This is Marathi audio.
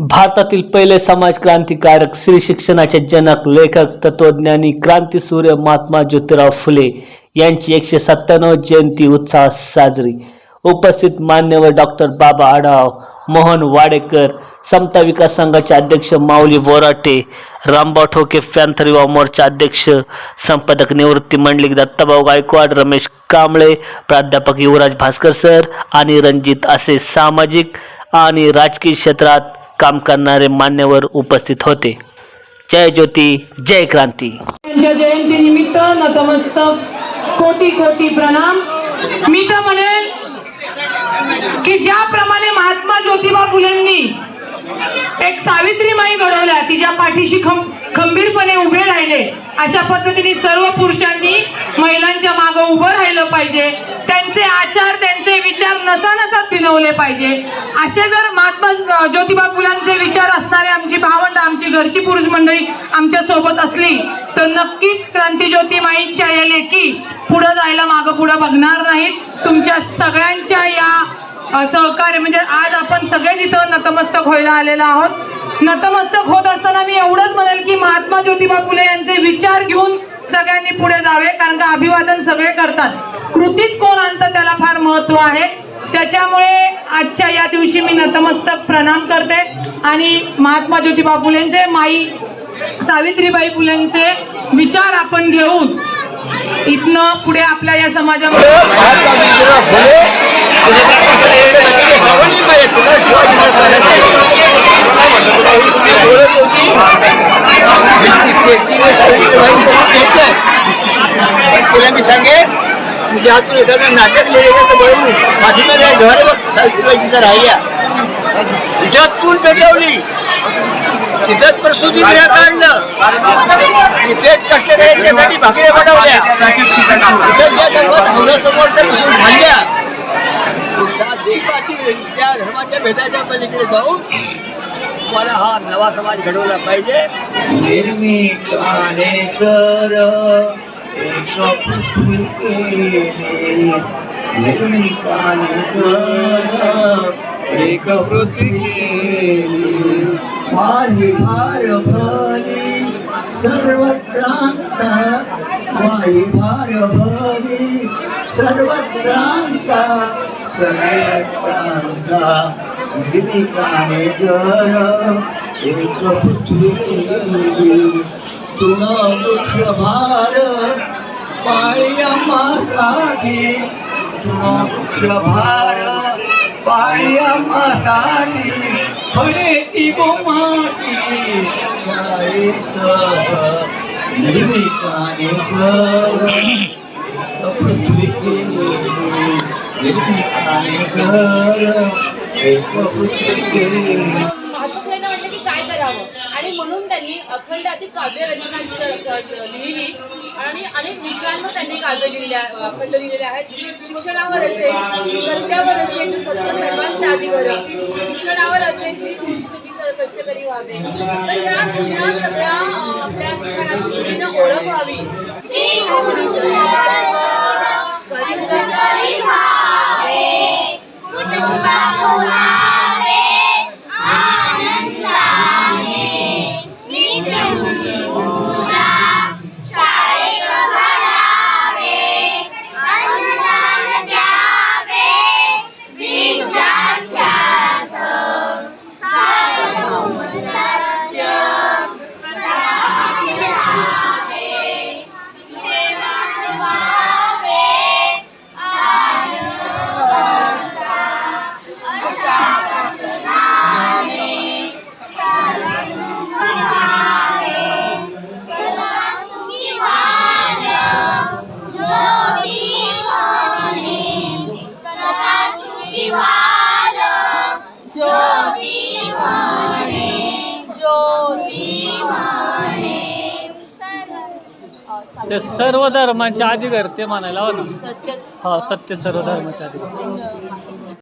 भारतातील पहिले समाज क्रांतिकारक स्त्री शिक्षणाचे जनक लेखक तत्वज्ञानी क्रांतीसूर्य महात्मा ज्योतिराव फुले यांची एकशे सत्त्याण्णव जयंती उत्साहात साजरी. उपस्थित मान्यवर डॉक्टर बाबा आढाव मोहन वाडेकर समता विकास संघाचे अध्यक्ष माऊली बोराटे रामभाऊ ठोके फॅन्थर युवा मोर्चा अध्यक्ष संपादक निवृत्ती मंडलिक दत्ताभाऊ गायकवाड रमेश कांबळे प्राध्यापक युवराज भास्कर सर आणि रणजित असे सामाजिक आणि राजकीय क्षेत्रात काम करणारे मान्यवर उपस्थित होते. जय ज्योती जय क्रांती. त्यांच्या जयंतीनिमित्त नतमस्तक. कोटी कोटी प्रणाम. मी तर म्हणेल की ज्याप्रमाणे महात्मा ज्योतिबा फुलेंनी एक सावित्रीमाई घडवल्या तिच्या पाठीशी खं खंबीरपणे उभे राहिले अशा पद्धतीने सर्व पुरुषांनी महिलांच्या मागं उभं राहिलं पाहिजे. त्यांचे आचार त्यांचे विचार नसा भिनवले पाहिजे. असे जर महात्मा ज्योतिबा फुलांचे विचार असणारे आमची भावंड आमची घरची पुरुष मंडळी आमच्यासोबत असली तर नक्कीच क्रांतीज्योती माईंच्या या लेखी पुढे जायला मागं पुढे बघणार नाहीत. तुमच्या सगळ्यांच्या या सहकार्य म्हणजे आज आपण सगळेच इथं नतमस्तक व्हायला आलेलो आहोत नतमस्तक होत असताना मी एवढंच म्हणेल की महात्मा ज्योतिबा फुले यांचे विचार घेऊन सगळ्यांनी पुढे जावे कारण का अभिवादन सगळे करतात. कृतीत कोण आणतं त्याला फार महत्त्व आहे? त्याच्यामुळे आजच्या या दिवशी मी नतमस्तक प्रणाम करते. आणि महात्मा ज्योतिबा फुलेंचे माई सावित्रीबाई फुलेंचे विचार आपण घेऊन इथनं पुढे आपल्या या समाजामध्ये हातून एखादं नाटक लिहिलं तर बळू पाठीमध्ये घर बघ सावित्रीबाईची राहिल्या. तिच्यात चूल पेटवली. तिथंच प्रसूती गृह काढलं तिथेच कष्ट त्यासाठी भाकऱ्या बनवल्या. तिथेच या धर्मात हवनासमोर तर बसून झाल्या त्या धर्माच्या भेदाच्या पलीकडे जाऊन मला हा नवा समाज घडवला पाहिजे. एक पृथ्वी केली निर्मिकाने एक पृथ्वी केली माझी भार भली सर्वत्रांचा वाई भार भली सर्वत्रांचा सर्वत्रांचा निर्मिकाने जर एक पृथ्वी केली तुण भार पाळी आम्हासाठी तुण वृक्ष भार पाळी आम्हासाठी पडे ती गोमाती. चाळीस निर्मिकाने पृथ्वी केली निर्मिकाने घर. एक पृथ्वी केली. राहावं आणि म्हणून त्यांनी अखंड आधी काव्य रचना लिहिली. आणि अनेक विषयांवर त्यांनी काव्य लिहिल्या अखंड लिहिलेले आहेत. शिक्षणावर असेल सत्यावर असेल जो सत्य सर्वांचे आधी शिक्षणावर असेल श्री तुम्ही कष्टकरी व्हावे. तर या जुन्या सगळ्या आपल्या ठिकाणात स्त्रीनं ओळख व्हावी. ते सर्व धर्मांचे अधिकार ते म्हणायला हवं ना. सत्य. हा सत्य सर्व धर्माचे अधिकार.